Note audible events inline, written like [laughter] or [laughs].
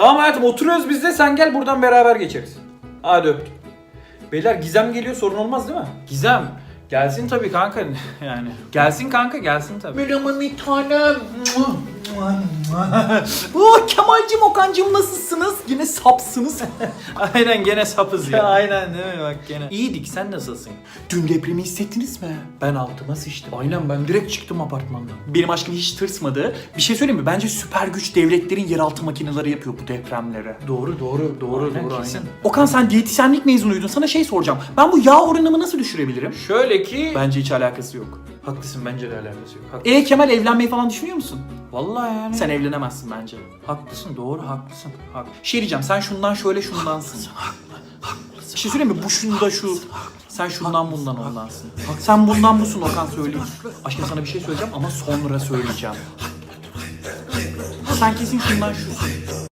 Tamam hayatım oturuyoruz biz de sen gel buradan beraber geçeriz. Hadi öptüm. Beyler Gizem geliyor sorun olmaz değil mi? Gizem. Gelsin tabii kanka yani. Gelsin kanka gelsin tabii. Merhaba bir tanem. [laughs] oh, Kemal'cim Okan'cım nasılsınız? Yine sapsınız. [laughs] Aynen gene sapız ya. [laughs] Aynen değil mi bak gene. İyiydik sen nasılsın? Dün depremi hissettiniz mi? Ben altıma sıçtım. Aynen ben direkt çıktım apartmandan. Benim aşkım hiç tırsmadı. Bir şey söyleyeyim mi? Bence süper güç devletlerin yeraltı makineleri yapıyor bu depremleri. Doğru doğru doğru Aynen, doğru kesin. aynen. Okan sen diyetisyenlik mezunuydun. Sana şey soracağım. Ben bu yağ oranımı nasıl düşürebilirim? Şöyle ki... Bence hiç alakası yok. Haklısın bence de alakası yok. Hak- E Kemal evlenmeyi falan düşünüyor musun? Vallahi yani. Sen evlenemezsin bence. haklısın doğru haklısın. Hak. Şey diyeceğim sen şundan şöyle şundansın. Bir şey söyleyeyim mi? Bu şunda şu. Sen şundan bundan ondansın. Sen bundan busun Okan söyleyeyim. Aşkım sana bir şey söyleyeceğim ama sonra söyleyeceğim. Sen kesin şundan şusun.